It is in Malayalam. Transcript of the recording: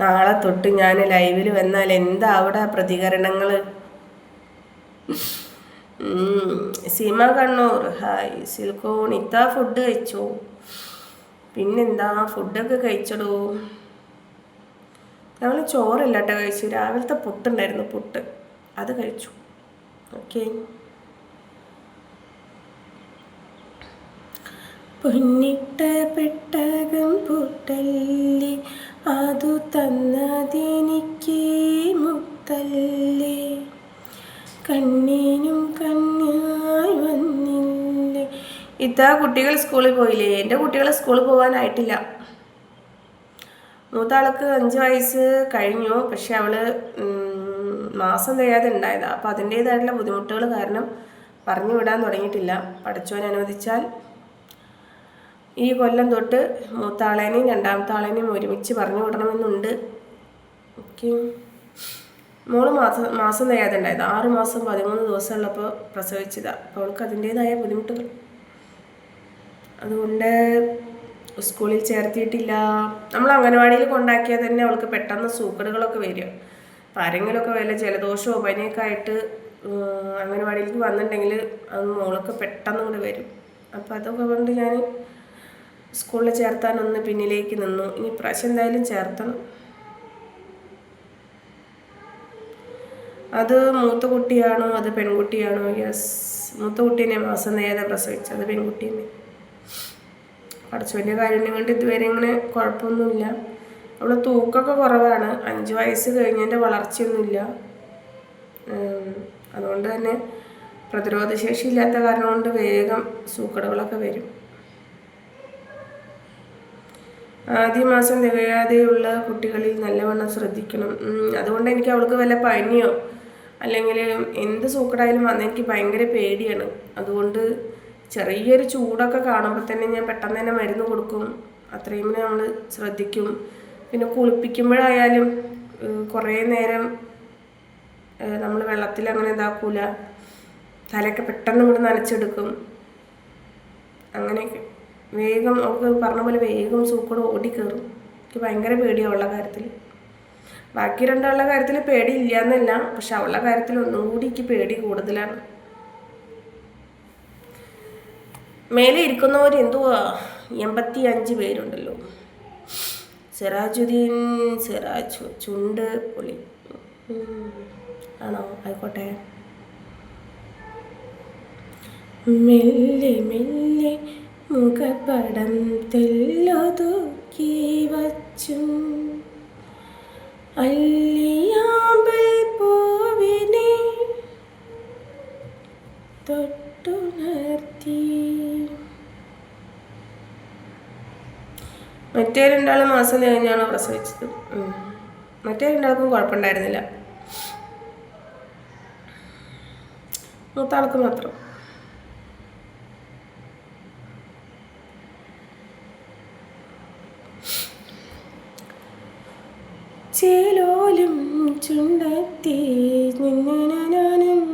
നാളെ തൊട്ട് ഞാൻ ലൈവിൽ വന്നാൽ എന്താ അവിടെ പ്രതികരണങ്ങൾ? സീമ കണ്ണൂർ. ഹായ് സിൽക്കോൺ ഇത്താ ഫുഡ് കഴിച്ചോ? പിന്നെന്താ ഫുഡൊക്കെ കഴിച്ചടോ? ഞങ്ങൾ ചോറല്ല കഴിച്ചു രാവിലത്തെ പുട്ടുണ്ടായിരുന്നു പുട്ട്. അത് കഴിച്ചു. ഓക്കെ. പൊന്നിട്ട പെട്ടകം പുട്ടല്ലേ. തന്നതെനിക്ക് മുത്തല്ലേ? കണ്ണിനും കണ്ണായി വന്നില്ലേ? ഇതാ കുട്ടികൾ സ്കൂളിൽ പോയില്ലേ? എന്റെ കുട്ടികൾ സ്കൂളിൽ പോകാനായിട്ടില്ല മൂത്താളക്ക് അഞ്ച് വയസ്സ് കഴിഞ്ഞു. പക്ഷെ അവൾ മാസം തികയാതെ ഉണ്ടായതാണ് അപ്പം അതിന്റേതായിട്ടുള്ള ബുദ്ധിമുട്ടുകൾ കാരണം പറഞ്ഞു വിടാൻ തുടങ്ങിയിട്ടില്ല. പഠിച്ചവൻ അനുവദിച്ചാൽ ഈ കൊല്ലം തൊട്ട് മൂത്താളേനെയും രണ്ടാമത്തെ ആളേനെയും ഒരുമിച്ച് പറഞ്ഞു വിടണമെന്നുണ്ട്. ഓക്കെ. മോൾ മാസം മാസം തികയാതെ ഉണ്ടായത് ആറ് മാസം പതിമൂന്ന് ദിവസം ഉള്ളപ്പോൾ പ്രസവിച്ചതാണ് അപ്പോൾ അവൾക്ക് അതിന്റേതായ ബുദ്ധിമുട്ടുകൾ. അതുകൊണ്ട് സ്കൂളിൽ ചേർത്തിയിട്ടില്ല. നമ്മൾ അംഗനവാടിയിൽ കൊണ്ടാക്കിയാൽ തന്നെ അവൾക്ക് പെട്ടെന്ന് സൂക്കടുകളൊക്കെ വരും അപ്പം ആരെങ്കിലുമൊക്കെ വല്ല ജലദോഷമോ പനിയൊക്കെ ആയിട്ട് അംഗനവാടിയിലേക്ക് വന്നിട്ടുണ്ടെങ്കിൽ അത് മോളൊക്കെ പെട്ടെന്ന് കൂടെ വരും. അപ്പോൾ അതൊക്കെ കൊണ്ട് ഞാൻ സ്കൂളിൽ ചേർത്താനൊന്ന് പിന്നിലേക്ക് നിന്നു. ഇനി പ്രാവശ്യം എന്തായാലും ചേർത്തണം. അത് മൂത്ത കുട്ടിയാണോ? അത് പെൺകുട്ടിയാണോ? യെസ് മൂത്ത കുട്ടീനെ മാസം നേരെ പ്രസവിച്ചത് പെൺകുട്ടീനെ പഠിച്ചവന്റെ കാര്യം കൊണ്ട് ഇതുവരെ ഇങ്ങനെ കുഴപ്പമൊന്നുമില്ല. അവൾ തൂക്കമൊക്കെ കുറവാണ്. അഞ്ച് വയസ്സ് കഴിഞ്ഞതിന്റെ വളർച്ചയൊന്നുമില്ല. അതുകൊണ്ട് തന്നെ പ്രതിരോധശേഷി ഇല്ലാത്ത കാരണം കൊണ്ട് വേഗം സൂക്കടുകളൊക്കെ വരും. ആദ്യ മാസം തികയാതെയുള്ള കുട്ടികളിൽ നല്ലവണ്ണം ശ്രദ്ധിക്കണം. അതുകൊണ്ട് എനിക്ക് അവൾക്ക് വല്ല പനിയോ അല്ലെങ്കിൽ എന്ത് സൂക്കടായാലും വന്ന് എനിക്ക് ഭയങ്കര പേടിയാണ്. അതുകൊണ്ട് ചെറിയൊരു ചൂടൊക്കെ കാണുമ്പോൾ തന്നെ ഞാൻ പെട്ടെന്ന് തന്നെ മരുന്ന് കൊടുക്കും. അത്രയും നമ്മൾ ശ്രദ്ധിക്കും. പിന്നെ കുളിപ്പിക്കുമ്പോഴായാലും കുറേ നേരം നമ്മൾ വെള്ളത്തിൽ അങ്ങനെ ഇതാക്കൂല. തലയൊക്കെ പെട്ടെന്ന് ഇങ്ങോട്ട് നനച്ചെടുക്കും. അങ്ങനെയൊക്കെ. വേഗം നമുക്ക് പറഞ്ഞ പോലെ വേഗം സൂക്കോട് ഓടിക്കയറും എനിക്ക് ഭയങ്കര പേടിയാണ് കാര്യത്തിൽ ബാക്കി രണ്ടാളുടെ കാര്യത്തിൽ പേടി ഇല്ല എന്നല്ല പക്ഷെ അവളുടെ കാര്യത്തിൽ ഒന്നും കൂടി എനിക്ക് പേടി കൂടുതലാണ്. മേലെ ഇരിക്കുന്നവർ എന്തുവാ? എൺപത്തി അഞ്ച് പേരുണ്ടല്ലോ. സിറാജുദ്ദീൻ സിറാജു ചുണ്ട് പൊളി. ആണോ? ആയിക്കോട്ടെ. മെല്ലെ മെല്ലെ മുഖപടം തെല്ലൊതുക്കി വച്ചു. അല്ലിയാമ്പൽ പൂവിനെ തൊട്ടുണർത്തി മറ്റേ രണ്ടാളും മാസം കഴിഞ്ഞാണ് പ്രസവിച്ചത്. മറ്റേ രണ്ടാൾക്കും കുഴപ്പമുണ്ടായിരുന്നില്ല. മൂത്താൾക്ക് മാത്രം. ചേലോലും ചുണ്ടത്തി നിന്നനാനും